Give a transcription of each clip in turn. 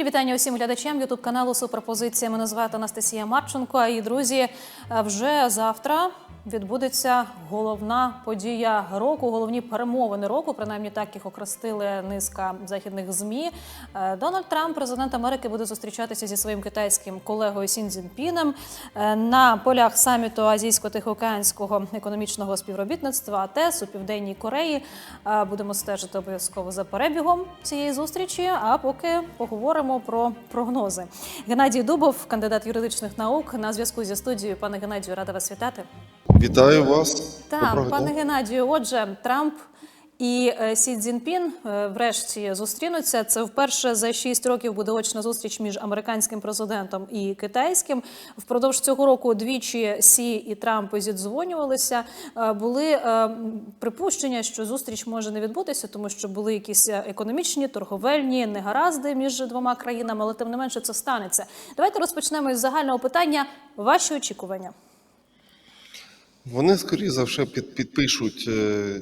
Щирі вітання усім глядачам Ютуб каналу Суперпозиція. Мене звати Анастасія Марченко. І друзі, е, вже завтра відбудеться головна подія року, головні перемовини року. Принаймні так їх окрестили низка західних змі. Е, Дональд Трамп, президент Америки, буде зустрічатися зі своїм китайським колегою Сін Цзіньпіном е, на полях саміту Азійсько-Тихоокеанського економічного співробітництва АТЕС у південній Кореї. Е, Будемо стежити обов'язково за перебігом цієї зустрічі. А поки поговоримо про прогнози. Геннадій Дубов, кандидат юридичних наук, на зв'язку зі студією. Пане Геннадію, рада вас вітати. Вітаю вас. Так, пане. Геннадію, отже, Трамп і е, Сі Цзіньпін е, врешті зустрінуться. Це вперше за шість років буде очна зустріч між американським президентом і китайським. Впродовж цього року двічі Сі і Трамп зідзвонювалися. Е, Були припущення, що зустріч може не відбутися, тому що були якісь економічні, торговельні негаразди між двома країнами, але тим не менше це станеться. Давайте розпочнемо із загального питання. Ваші очікування. Вони, скоріше за все, під, підпишуть е,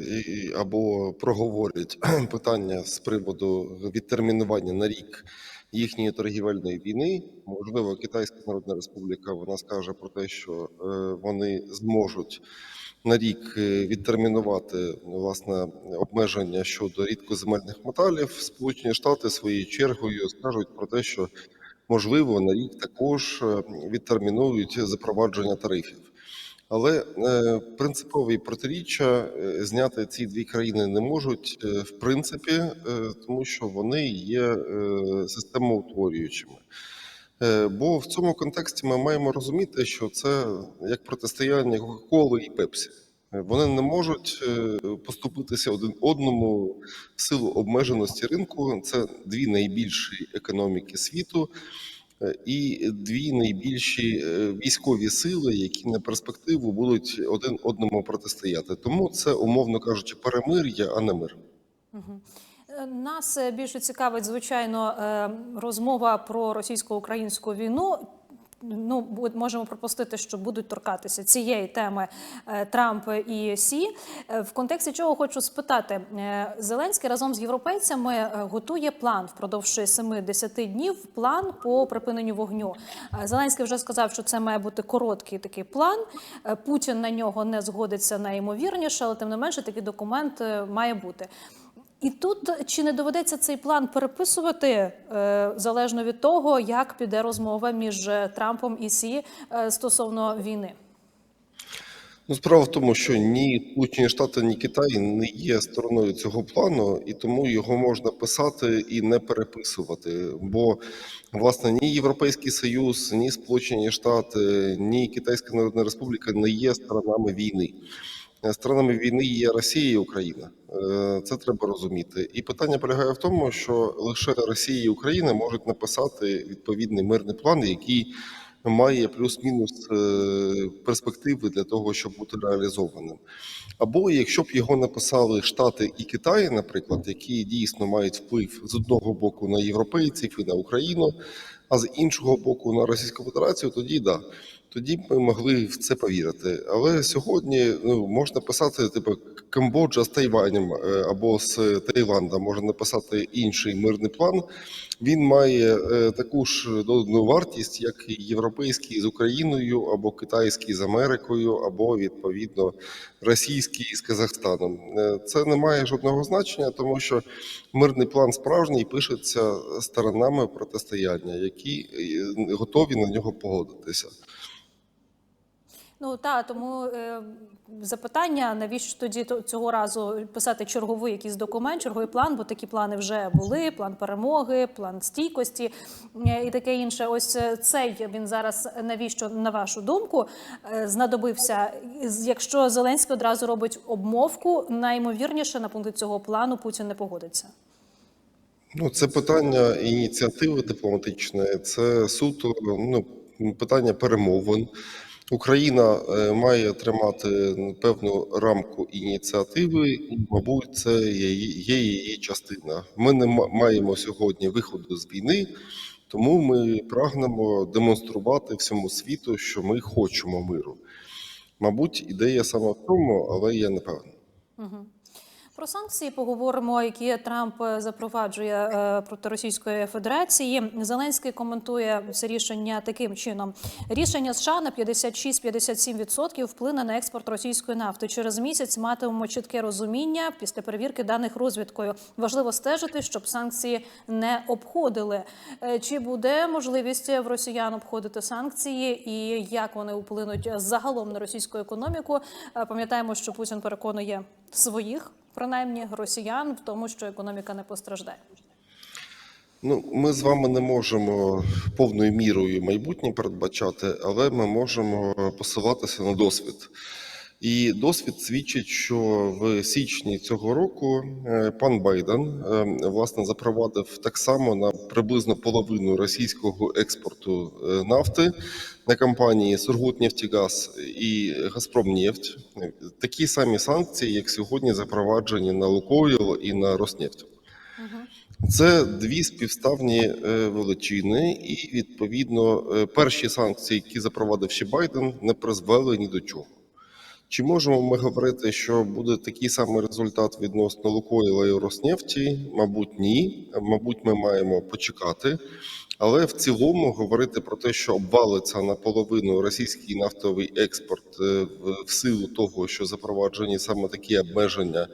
або проговорять питання з приводу відтермінування на рік їхньої торгівельної війни. Можливо, Китайська Народна Республіка вона скаже про те, що е, вони зможуть на рік е, відтермінувати власне обмеження щодо рідкоземельних металів. Сполучені Штати своєю чергою скажуть про те, що можливо на рік також відтермінують запровадження тарифів. Але е, принципові протиріччя е, зняти ці дві країни не можуть, е, в принципі, тому що вони є системоутворюючими. Бо в цьому контексті ми маємо розуміти, що це як протистояння Кока-Коли і Пепсі. Вони не можуть поступитися один одному в силу обмеженості ринку. Це дві найбільші економіки світу і дві найбільші е, військові сили, які на перспективу будуть один одному протистояти. Тому це, умовно кажучи, перемир'я, а не мир. Е, Нас е, більше цікавить, звичайно, е, розмова про російсько-українську війну. Ну, можемо пропустити, що будуть торкатися цієї теми е, Трамп і Сі. Е, В контексті чого хочу спитати, Е, Зеленський разом з європейцями готує план впродовж 7-10 днів. План по припиненню вогню. Зеленський вже сказав, що це має бути короткий такий план. Путін на нього не згодиться найімовірніше, але тим не менше такий документ має бути. І тут чи не доведеться цей план переписувати е, залежно від того, як піде розмова між е, Трампом і Сі е, стосовно війни? Ну, справа в тому, що ні Сполучені Штати, ні Китай не є стороною цього плану, і тому його можна писати і не переписувати. Бо власне ні Європейський Союз, ні Сполучені Штати, ні Китайська Народна Республіка не є сторонами війни. Е, Сторонами війни є Росія і Україна. Е, Це треба розуміти. І питання полягає в тому, що лише Росія і Україна можуть написати відповідний мирний план, який має плюс-мінус е, перспективи для того, щоб бути реалізованим. Або якщо б його написали Штати і Китай, наприклад, які дійсно мають вплив з одного боку на європейців і на Україну, а з іншого боку на Російську Федерацію, тоді да. Тоді б ми могли в це повірити. Але сьогодні ну, можна писати, типу, Камбоджа з Тайванем е, або з Таїланда, можна написати інший мирний план. Він має е, таку ж додану вартість, як і європейський з Україною, або китайський з Америкою, або відповідно російський з Казахстаном. Е, Це не має жодного значення, тому що мирний план справжній пишеться сторонами протистояння, які готові на нього погодитися. Ну та тому е, запитання, навіщо тоді то- цього разу писати черговий якийсь документ, черговий план, бо такі плани вже були: план перемоги, план стійкості е, і таке інше. Ось е, цей він зараз навіщо, на вашу думку, е, знадобився. Якщо Зеленський одразу робить обмовку, наймовірніше на пункти цього плану Путін не погодиться. Ну, це питання ініціативи дипломатичної, це суто ну, питання перемовин. Україна е, має тримати ну, певну рамку ініціативи, і, мабуть, це є, її частина. Ми не маємо сьогодні виходу з війни, тому ми прагнемо демонструвати всьому світу, що ми хочемо миру. Мабуть, ідея саме в тому, але я не певний. Про санкції поговоримо, які Трамп е, запроваджує е, проти Російської Федерації. Зеленський коментує це рішення таким чином: рішення США на 56-57% вплине на експорт російської нафти. Через місяць матимемо чітке розуміння після перевірки даних розвідкою. Важливо стежити, щоб санкції не обходили. Е, Чи буде можливість в росіян обходити санкції, і як вони вплинуть загалом на російську економіку? Пам'ятаємо, що Путін переконує своїх, принаймні росіян, в тому, що економіка не постраждає. Ну, ми з вами не можемо повною мірою майбутнє передбачати, але ми можемо посилатися на досвід. І досвід свідчить, що в січні цього року е, пан Байден е, власне запровадив так само на приблизно половину російського експорту е, нафти на компанії Сургутнефтегаз і Газпромнефть такі самі санкції, як сьогодні запроваджені на Лукойл і на Роснефть. Це дві співставні величини, і відповідно перші санкції, які запровадив ще Байден, не призвели ні до чого. Чи можемо ми говорити, що буде такий самий результат відносно Лукойла і Роснефті? Мабуть, ні. Мабуть, ми маємо почекати. Але в цілому говорити про те, що обвалиться наполовину російський нафтовий експорт е, в- в силу того, що запроваджені саме такі обмеження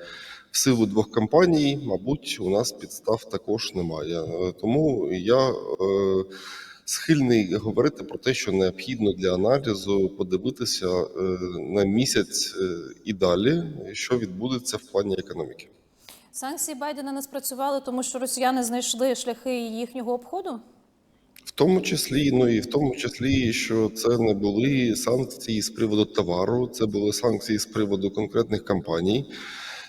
в силу двох компаній, мабуть, у нас підстав також немає. Е, Тому я е, схильний говорити про те, що необхідно для аналізу подивитися е, на місяць е, і далі, що відбудеться в плані економіки. Санкції Байдена не спрацювали, тому що росіяни знайшли шляхи їхнього обходу. В тому числі, ну і в тому числі, що це не були санкції з приводу товару, це були санкції з приводу конкретних компаній.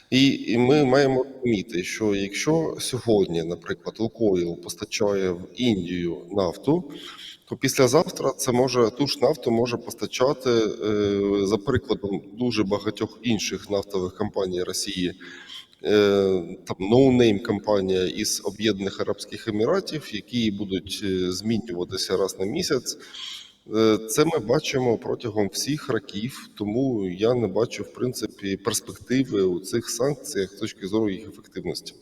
І, і ми маємо розуміти, що якщо сьогодні, наприклад, Лукойл постачає в Індію нафту, то післязавтра це може ту ж нафту може постачати е, за прикладом дуже багатьох інших нафтових компаній Росії. Е, там ноунейм компанія із Об'єднаних Арабських Еміратів, які будуть е, змінюватися раз на місяць. Е, Це ми бачимо протягом всіх років, тому я не бачу в принципі перспективи у цих санкціях з точки зору їх ефективності.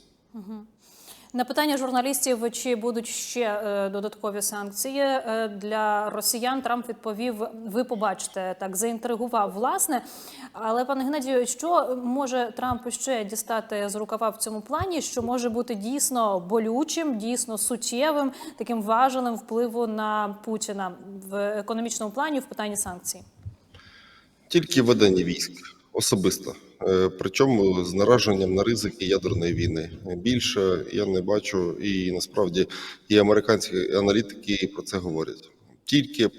На питання журналістів, чи будуть ще е, додаткові санкції е, для росіян, Трамп відповів: ви побачите так, заінтригував власне. Але пане Геннадію, що може Трамп ще дістати з рукава в цьому плані, що може бути дійсно болючим, дійсно суттєвим, таким важелем впливу на Путіна в економічному плані в питанні санкцій? Тільки ведення військ особисто, Е, причому з нараженням на ризики ядерної війни. Більше я не бачу, і насправді і американські аналітики про це говорять. Тільки е,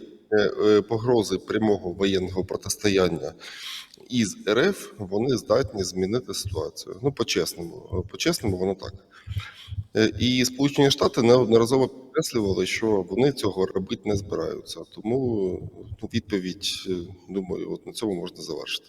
е, погрози прямого воєнного протистояння із РФ вони здатні змінити ситуацію. Ну, по-чесному, по-чесному, воно так. І Сполучені Штати неодноразово підкреслювали, що вони цього робити не збираються. Тому ну, відповідь, думаю, от на цьому можна завершити.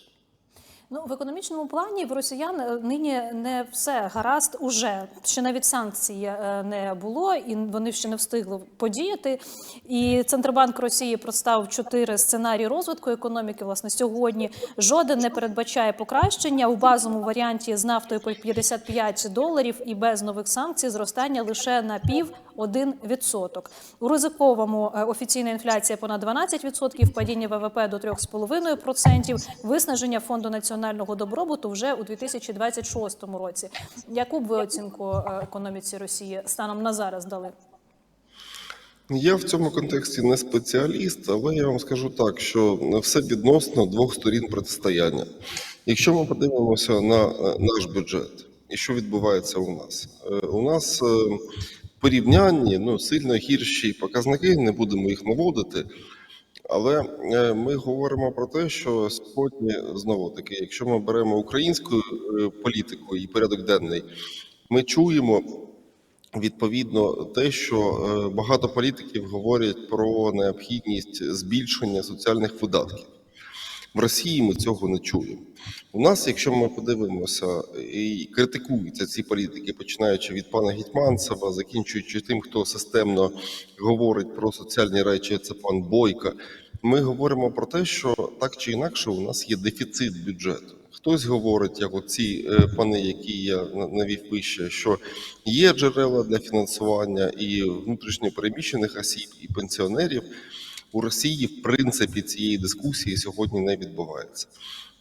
Ну, в економічному плані в росіян е, нині не все гаразд уже. Ще навіть санкцій е, не було, і вони ще не встигли подіяти. І Центробанк Росії представив чотири сценарії розвитку економіки. Власне, сьогодні жоден не передбачає покращення у базовому варіанті з нафтою по 55 доларів і без нових санкцій зростання лише на пів 1%. У ризиковому е, офіційна інфляція понад 12%, падіння ВВП до 3,5%, виснаження фонду національного добробуту вже у 2026 році. Яку б ви оцінку е, економіці Росії станом на зараз дали? Я в цьому контексті не спеціаліст, але я вам скажу так, що все відносно двох сторін протистояння. Якщо ми подивимося на е, наш бюджет і що відбувається у нас, у нас порівнянні ну, сильно гірші показники, не будемо їх наводити. Але е, ми говоримо про те, що сьогодні знову таки, якщо ми беремо українську е, політику і порядок денний, ми чуємо відповідно те, що е, багато політиків говорять про необхідність збільшення соціальних видатків. В Росії ми цього не чуємо. У нас, якщо ми подивимося, і критикуються ці політики, починаючи від пана Гетьманцева, закінчуючи тим, хто системно говорить про соціальні речі, це пан Бойко. Ми говоримо про те, що так чи інакше у нас є дефіцит бюджету. Хтось говорить, як оці е, пани, які я на- навів вище, що є джерела для фінансування і внутрішньопереміщених осіб, і пенсіонерів. У Росії, в принципі, цієї дискусії сьогодні не відбувається.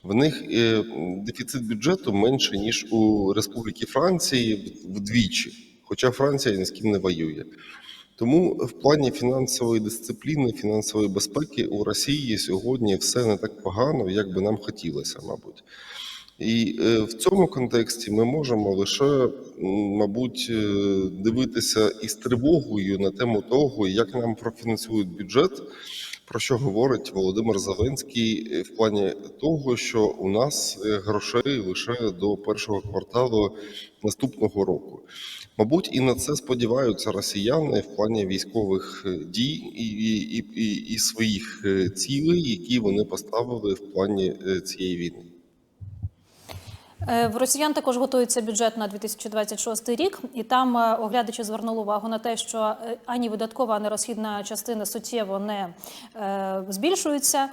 В них е, дефіцит бюджету менше, ніж у Республіки Франції вдвічі, хоча Франція ні з ким не воює. Тому в плані фінансової дисципліни, фінансової безпеки у Росії сьогодні все не так погано, як би нам хотілося, мабуть. І е, в цьому контексті ми можемо лише, мабуть, е, дивитися із тривогою на тему того, як нам профінансують бюджет, про що говорить Володимир Зеленський е, в плані того, що у нас грошей лише до першого кварталу наступного року. Мабуть, і на це сподіваються росіяни в плані військових дій і, і, і, і, своїх цілей, які вони поставили в плані цієї війни. Е, В росіян також готується бюджет на 2026 рік, і там е, оглядачі звернули увагу на те, що е, ані видаткова, ані розхідна частина суттєво не збільшуються.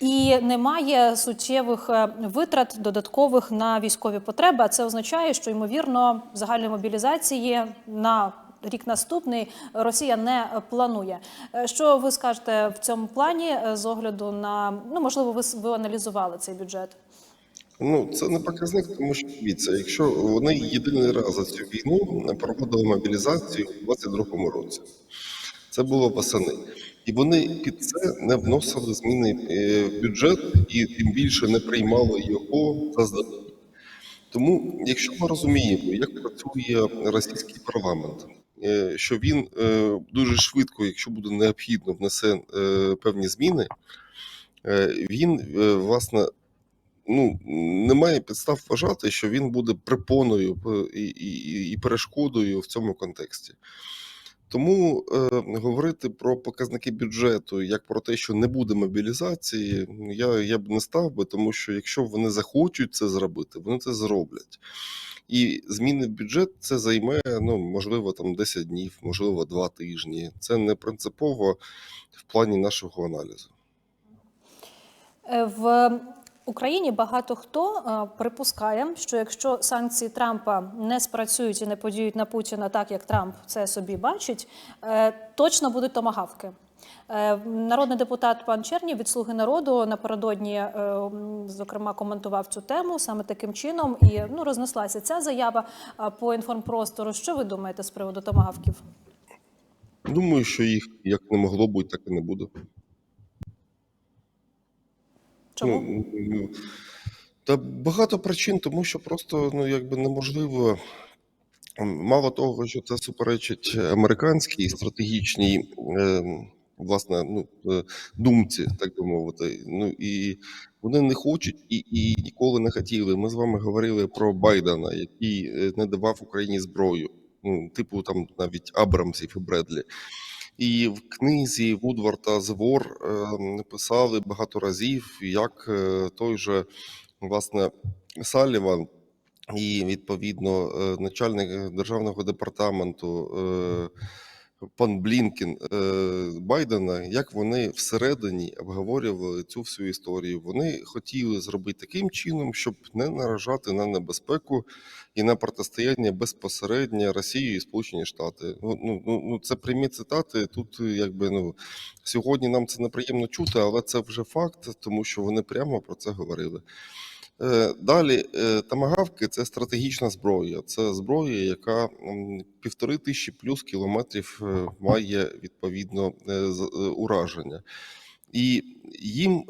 І немає суттєвих витрат додаткових на військові потреби. А це означає, що ймовірно загальної мобілізації на рік наступний Росія не планує. Що ви скажете в цьому плані з огляду на ну можливо, ви, ви аналізували цей бюджет? Ну, це не показник, тому що дивіться, якщо вони єдиний раз за цю війну проводили мобілізацію у 22-му році, це було восени. І вони під це не вносили зміни е, в бюджет і тим більше не приймали його заздалегідь. Тому, якщо ми розуміємо, як працює російський парламент, е, що він е, дуже швидко, якщо буде необхідно, внесе певні зміни, він власне ну, немає підстав вважати, що він буде препоною і, і, і перешкодою в цьому контексті. Тому е, говорити про показники бюджету як про те, що не буде мобілізації, я, я б не став би, тому що якщо вони захочуть це зробити, вони це зроблять. І зміни в бюджет це займе ну можливо там 10 днів, можливо, 2 тижні. Це не принципово в плані нашого аналізу. Е, В Україні багато хто е, припускає, що якщо санкції Трампа не спрацюють і не подіють на Путіна так, як Трамп це собі бачить, е, точно будуть томагавки. Е, Народний депутат пан Чернів від Слуги народу напередодні, е, зокрема, коментував цю тему саме таким чином, і ну рознеслася ця заява по інформпростору. Що ви думаєте з приводу томагавків? Думаю, що їх як не могло бути, так і не буде. Чому? Ну, та багато причин, тому що просто ну, якби неможливо. Мало того, що це суперечить американській стратегічній е, власне ну, е, думці, так би мовити. Ну і вони не хочуть і, і ніколи не хотіли. Ми з вами говорили про Байдена, який е, не давав Україні зброю, ну, типу там навіть Абрамсів і Бредлі. І в книзі Вудварта Звор е, написали багато разів, як е, той же власне Саліван і відповідно е, начальник державного департаменту пан Блінкін е, Байдена, як вони всередині обговорювали цю всю історію. Вони хотіли зробити таким чином, щоб не наражати на небезпеку і на протистояння безпосередньо Росії і Сполучені Штати. Ну, ну, ну, ну це прямі цитати. Тут якби ну сьогодні нам це неприємно чути, але це вже факт, тому що вони прямо про це говорили. Е, Далі е, тамагавки це стратегічна зброя. Це зброя, яка півтори тисячі плюс кілометрів е, має відповідно ураження. І їм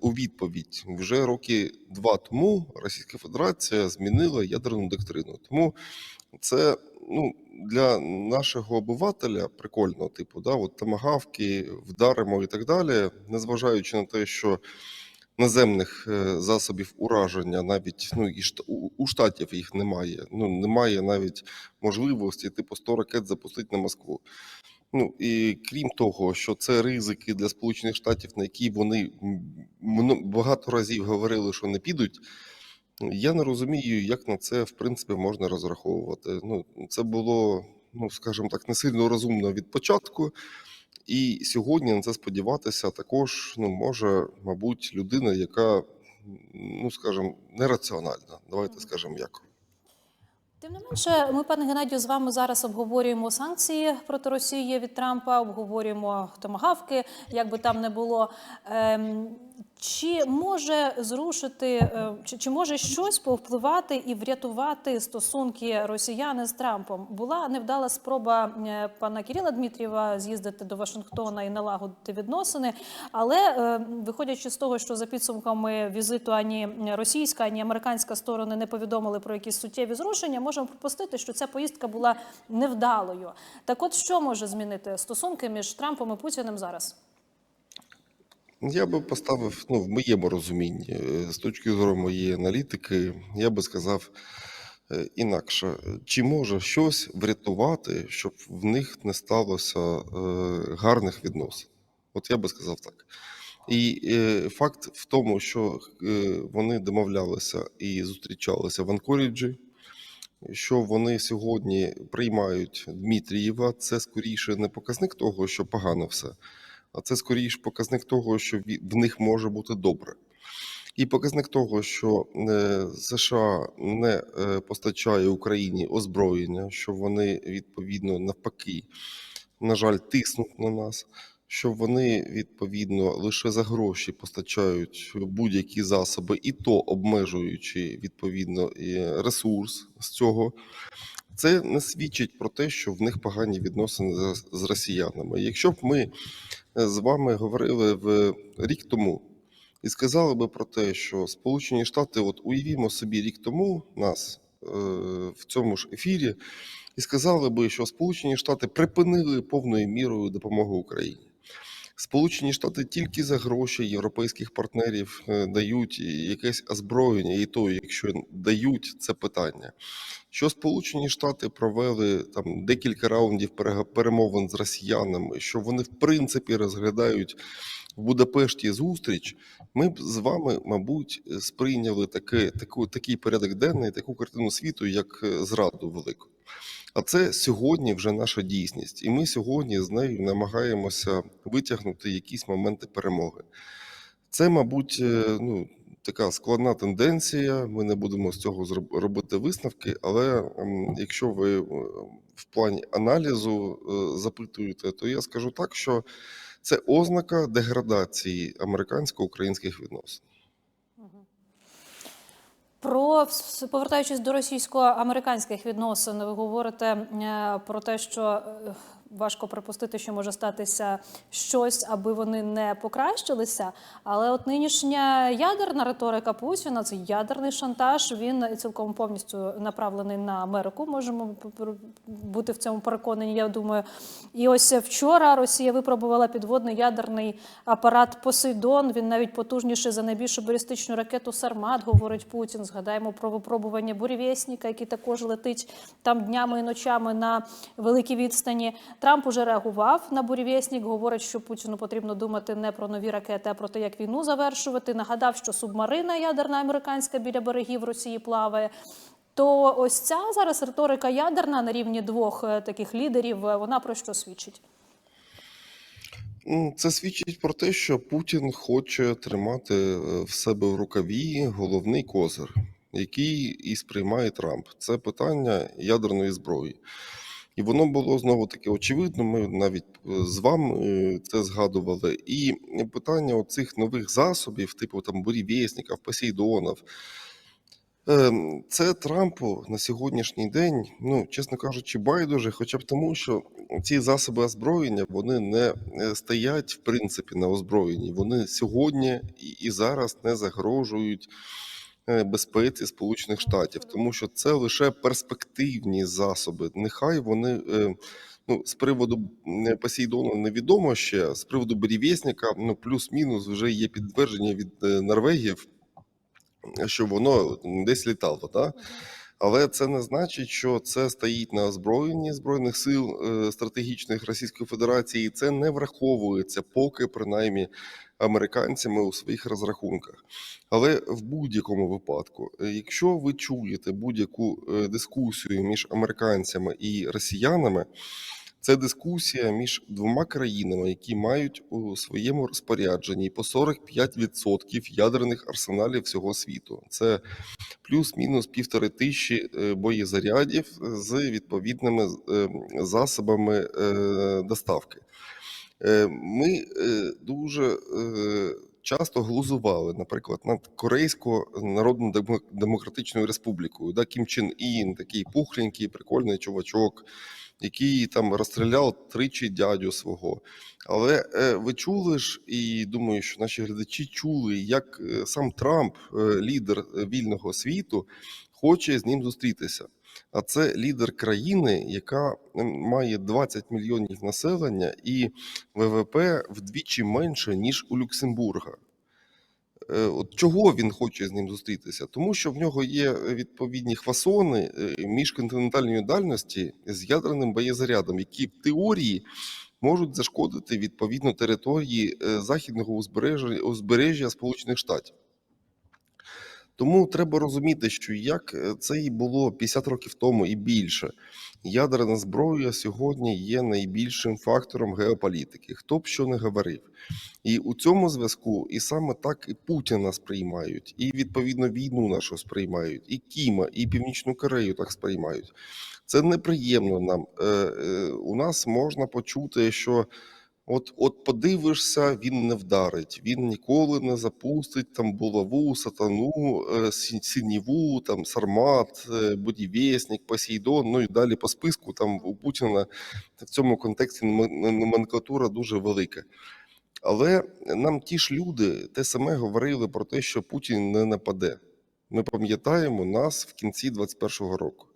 у відповідь вже роки два тому Російська Федерація змінила ядерну доктрину. Тому це ну, для нашого обивателя прикольно, типу, да, от тамагавки, вдаримо і так далі, незважаючи на те, що наземних е, засобів ураження навіть ну і у штатів їх немає. Ну немає навіть можливості типу 100 ракет запустити на Москву. Ну і крім того, що це ризики для Сполучених Штатів, на які вони багато разів говорили, що не підуть. Я не розумію, як на це в принципі можна розраховувати. Ну це було, ну скажімо так, не сильно розумно від початку. І сьогодні на це сподіватися також ну може, мабуть, людина, яка ну скажімо, нераціональна. Давайте скажемо як. Тим не менше, ми, пане Геннадію, з вами зараз обговорюємо санкції проти Росії від Трампа, обговорюємо томагавки, як би там не було. Чи може зрушити, е, чи, чи може щось повпливати і врятувати стосунки росіяни з Трампом? Була невдала спроба е, пана Кирила Дмитрієва з'їздити до Вашингтона і налагодити відносини. Але е, виходячи з того, що за підсумками візиту ані російська, ані американська сторони не повідомили про якісь суттєві зрушення, можемо припустити, що ця поїздка була невдалою. Так, от що може змінити стосунки між Трампом і Путіним зараз? Я би поставив ну, в моєму розумінні, е, з точки зору моєї аналітики, я би сказав е, інакше, чи може щось врятувати, щоб в них не сталося е, гарних відносин? От я би сказав так. І факт в тому, що вони домовлялися і зустрічалися в Анкоріджі, що вони сьогодні приймають Дмитрієва, це скоріше не показник того, що погано все, а це скоріше показник того, що в них може бути добре. І показник того, що е, США не е, постачає Україні озброєння, що вони відповідно навпаки, на жаль, тиснуть на нас, що вони відповідно лише за гроші постачають будь-які засоби, і то обмежуючи відповідно ресурс з цього. Це не свідчить про те, що в них погані відносини з- росіянами. Якщо б ми е, з вами говорили в рік тому і сказали би про те, що Сполучені Штати, от уявімо собі рік тому нас е, в цьому ж ефірі, і сказали би, що Сполучені Штати припинили повною мірою допомогу Україні. Сполучені Штати тільки за гроші європейських партнерів е, дають якесь озброєння, і то, якщо дають це питання. Що Сполучені Штати провели там декілька раундів перемовин з росіянами, що вони в принципі розглядають в Будапешті зустріч, ми б з вами, мабуть, сприйняли таке, таку, такий порядок денний, таку картину світу, як е, зраду велику. А це сьогодні вже наша дійсність, і ми сьогодні з нею намагаємося витягнути якісь моменти перемоги. Це, мабуть, е, ну, така складна тенденція. Ми не будемо з цього робити висновки. Але якщо ви е, в плані аналізу е, запитуєте, то я скажу так, що це ознака деградації американсько-українських відносин. Про повертаючись до російсько-американських відносин, ви говорите е, про те, що е, важко припустити, що може статися щось, аби вони не покращилися. Але от нинішня ядерна риторика Путіна, цей ядерний шантаж, він цілком повністю направлений на Америку. Можемо бути в цьому переконані. Я думаю, і ось вчора Росія випробувала підводний ядерний апарат Посейдон. Він навіть потужніший за найбільшу балістичну ракету Сармат, говорить Путін. Згадаємо про випробування бурєвєсника, який також летить там днями і ночами на великій відстані. Трамп уже реагував на бурєвєснік. Говорить, що Путіну потрібно думати не про нові ракети, а про те, як війну завершувати. Нагадав, що субмарина ядерна американська біля берегів Росії плаває. То ось ця зараз риторика ядерна на рівні двох е, таких лідерів. е, Вона про що свідчить? Це свідчить про те, що Путін хоче тримати е, в себе в рукаві головний козир, який і сприймає Трамп. Це питання ядерної зброї. І воно було знову таки очевидно. Ми навіть е, з вами е, це згадували. І питання оцих нових засобів, типу там бурєвєсніків, посейдонів, Ем, Це Трампу на сьогоднішній день, ну чесно кажучи, байдуже, хоча б тому, що ці засоби озброєння вони не е, стоять в принципі на озброєнні. Вони сьогодні і, зараз не загрожують безпеці Сполучених Штатів, тому що це лише перспективні засоби. Нехай вони. е, Ну, з приводу м, Посейдону невідомо ще. З приводу Берівєсника, ну плюс-мінус вже є підтвердження від е, Норвегів, що воно десь літало, так? Але це не значить, що це стоїть на озброєнні збройних сил е, стратегічних Російської Федерації. і Це не враховується поки принаймні американцями у своїх розрахунках. Але в будь-якому випадку, е, якщо ви чуєте будь-яку е, дискусію між американцями і росіянами, Це дискусія між двома країнами, які мають у своєму розпорядженні по 45% ядерних арсеналів всього світу. Це плюс-мінус півтори тисячі е, боєзарядів з відповідними е, засобами доставки. Е, Ми е, дуже е, часто глузували, наприклад, над Корейською народною демократичною Республікою. Да, Кім Чен Ін, такий пухленький, прикольний чувачок, який там розстріляв тричі дядю свого. Але ви чули ж, і думаю, що наші глядачі чули, як сам Трамп, лідер вільного світу, хоче з ним зустрітися. А це лідер країни, яка має 20 мільйонів населення і ВВП вдвічі менше, ніж у Люксембурга. Е, От чого він хоче з ним зустрітися? Тому що в нього є відповідні хвасони е, міжконтинентальної дальності з ядерним боєзарядом, які в теорії можуть зашкодити відповідно території е, західного узбережжя, узбережжя Сполучених Штатів. Тому треба розуміти, що як е, це і було 50 років тому і більше, ядерна зброя сьогодні є найбільшим фактором геополітики. Хто б що не говорив. І у цьому зв'язку і саме так і Путіна сприймають, і відповідно війну нашу сприймають, і Кіма, і Північну Корею так сприймають. Це неприємно нам. Е, е, у нас можна почути, що от, от подивишся, він не вдарить, він ніколи не запустить там булаву, сатану, е, синіву, там сармат, е, будівєснік, Посейдон, ну і далі по списку. Там у Путіна в цьому контексті номенклатура дуже велика. Але нам ті ж люди те саме говорили про те, що Путін не нападе. Ми пам'ятаємо нас в кінці 21-го року.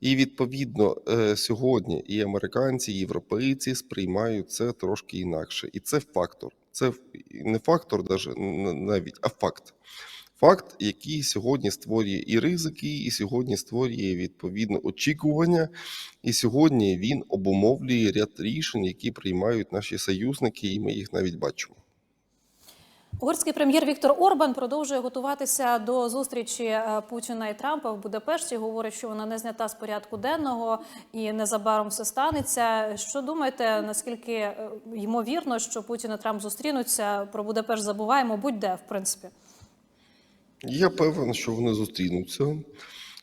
І відповідно е, сьогодні і американці, і європейці сприймають це трошки інакше. І це фактор. Це не фактор, навіть, а факт. Факт, який сьогодні створює і ризики, і сьогодні створює відповідно очікування, і сьогодні він обумовлює ряд рішень, які приймають наші союзники, і ми їх навіть бачимо. Угорський прем'єр Віктор Орбан продовжує готуватися до зустрічі е, Путіна і Трампа в Будапешті. Говорить, що вона не знята з порядку денного і незабаром все станеться. Що думаєте, наскільки е, ймовірно, що Путін і Трамп зустрінуться? Про Будапешт забуваємо, будь-де, в принципі. Я певен, що вони зустрінуться.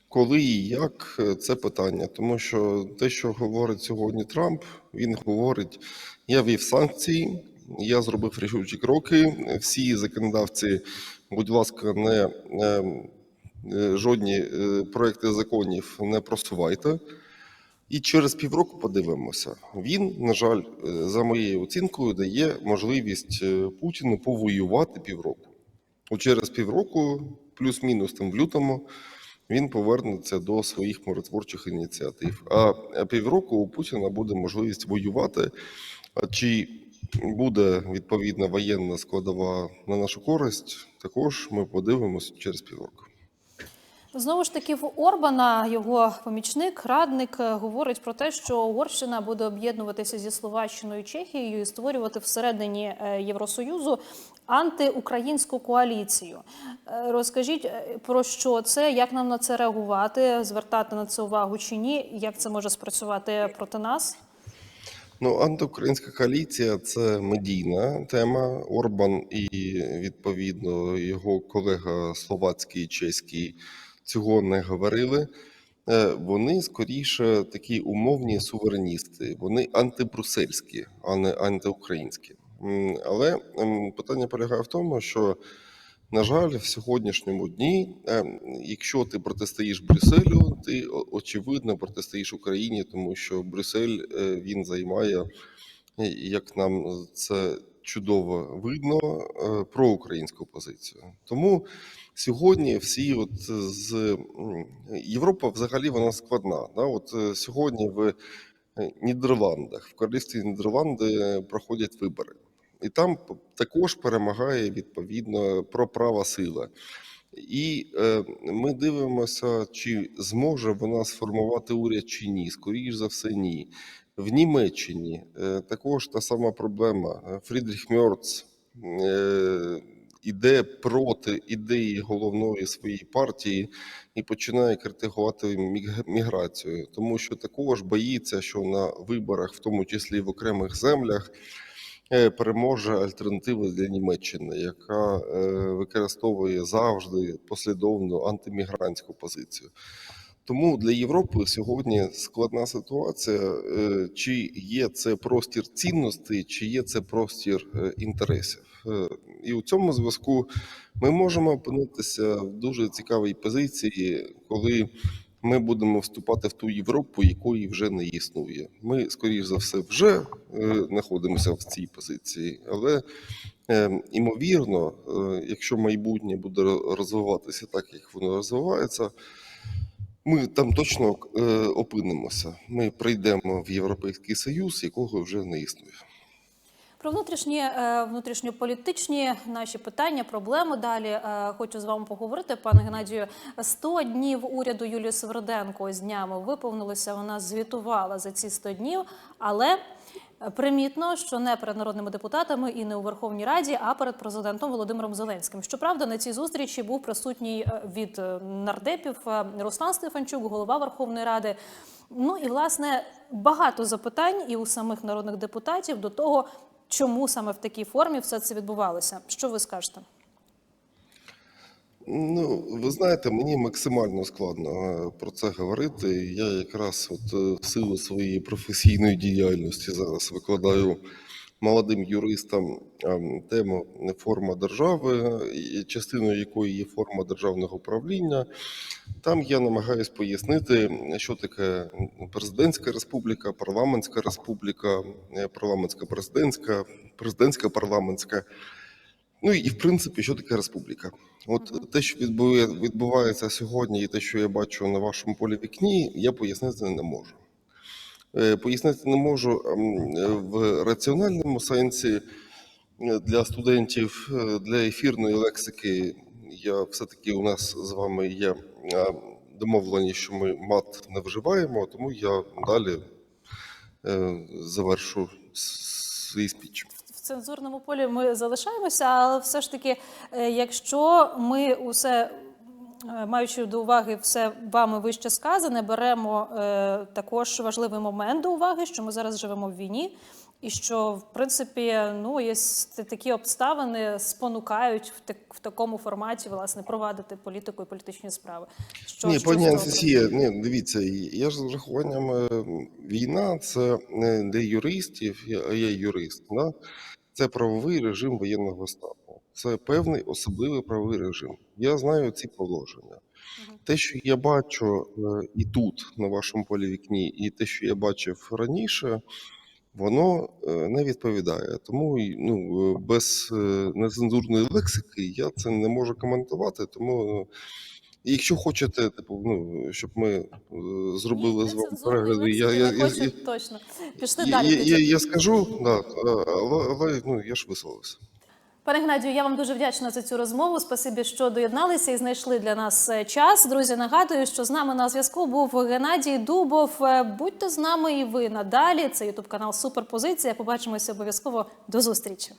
Коли і як е, це питання, тому що те, що говорить сьогодні Трамп, він говорить: я ввів санкції, я зробив рішучі кроки. Всі законодавці, будь ласка, не е, е, жодні е, проекти законів не просувайте. І через півроку подивимося. Він, на жаль, за моєю оцінкою, дає можливість Путіну повоювати півроку. От через півроку, плюс-мінус там в лютому, він повернеться до своїх миротворчих ініціатив. А півроку у Путіна буде можливість воювати. Чи буде відповідна воєнна складова на нашу користь, також ми подивимося через півроку. Знову ж таки, в Орбана його помічник, радник е, говорить про те, що Угорщина буде об'єднуватися зі Словаччиною і Чехією і створювати всередині е, Євросоюзу антиукраїнську коаліцію. Е, Розкажіть про що це, як нам на це реагувати, звертати на це увагу чи ні? Як це може спрацювати проти нас? Ну, антиукраїнська коаліція це медійна тема. Орбан і відповідно його колега словацький і чеський цього не говорили. Е, Вони скоріше такі умовні сувереністи, вони антибрусельські, а не антиукраїнські. Але питання полягає в тому, що, на жаль, в сьогоднішньому дні, е, якщо ти протистоїш Брюсселю, ти очевидно протистоїш Україні, тому що Брюссель е, він займає, е, як нам це чудово видно, е, проукраїнську позицію. Тому сьогодні всі, от з Європа взагалі вона складна. Да? От сьогодні в Нідерландах, в королівстві Нідерланди проходять вибори. І там також перемагає відповідно проправа сила. І е, ми дивимося, чи зможе вона сформувати уряд чи ні. Скоріш за все, ні. В Німеччині е, також та сама проблема. Фрідріх Мьорц, е, іде проти ідеї головної своєї партії і починає критикувати міграцію, тому що також боїться, що на виборах, в тому числі в окремих землях, переможе альтернатива для Німеччини, яка е, використовує завжди послідовну антимігрантську позицію. Тому для Європи сьогодні складна ситуація, е, чи є це простір цінностей, чи є це простір е, інтересів. Е, І у цьому зв'язку ми можемо опинитися в дуже цікавій позиції, коли ми будемо вступати в ту Європу, якої вже не існує. Ми, скоріш за все, вже е, знаходимося в цій позиції, але е, імовірно, е, якщо майбутнє буде розвиватися так, як воно розвивається. Ми там точно е, опинимося. Ми прийдемо в Європейський Союз, якого вже не існує. Про внутрішні е, внутрішньополітичні наші питання, проблеми далі е, хочу з вами поговорити, пане Геннадію. 100 днів уряду Юлії Сверденко з днями виповнилося. Вона звітувала за ці 100 днів, але е, примітно, що не перед народними депутатами і не у Верховній Раді, а перед президентом Володимиром Зеленським. Щоправда, на цій зустрічі був присутній від нардепів Руслан Стефанчук, голова Верховної Ради. Ну і власне багато запитань і у самих народних депутатів до того, чому саме в такій формі все це відбувалося. Що ви скажете? Ну, ви знаєте, мені максимально складно е, про це говорити. Я якраз от е, в силу своєї професійної діяльності зараз викладаю молодим юристам ем, тему форма держави, частиною якої є форма державного управління. Там я намагаюсь пояснити, що таке президентська республіка, парламентська республіка, е, парламентська президентська, президентська парламентська. Ну і в принципі, що таке республіка? От те, що відбувається сьогодні, і те, що я бачу на вашому полі вікні, я пояснити не можу. Е, Пояснити не можу ем, е, в раціональному сенсі е, для студентів, для ефірної лексики. Я все-таки у нас з вами є домовлені, що ми мат не вживаємо, тому я далі завершу свій спіч. В цензурному полі ми залишаємося, але все ж таки, якщо ми усе. Е, Маючи до уваги все вами вище сказане, беремо е, також важливий момент до уваги, що ми зараз живемо в війні, і що в принципі ну є такі обставини спонукають в, так, в такому форматі власне провадити політику і політичні справи. Що, Ні, пані Анастасія, ні, дивіться, я ж з урахуванням е, війна це не для юристів, я- а я юрист. Да? Це правовий режим воєнного стану. Це певний особливий правовий режим. Я знаю ці положення. Те, що я бачу е, і тут, на вашому полі вікні, і те, що я бачив раніше, воно е, не відповідає. Тому ну, е, без нецензурної лексики я це не можу коментувати. Тому і якщо хочете, типу, ну, щоб ми е, зробили Ні, з вами перегляди, я, я, я, я, точно. Пішли я, далі. я, я, я скажу, да, але, але ну, я ж висловився. Пане Геннадію, я вам дуже вдячна за цю розмову. Спасибі, що доєдналися і знайшли для нас е, час. Друзі, нагадую, що з нами на зв'язку був Геннадій Дубов. Е, Будьте з нами і ви надалі. Це ютуб канал Суперпозиція. Побачимося обов'язково. До зустрічі.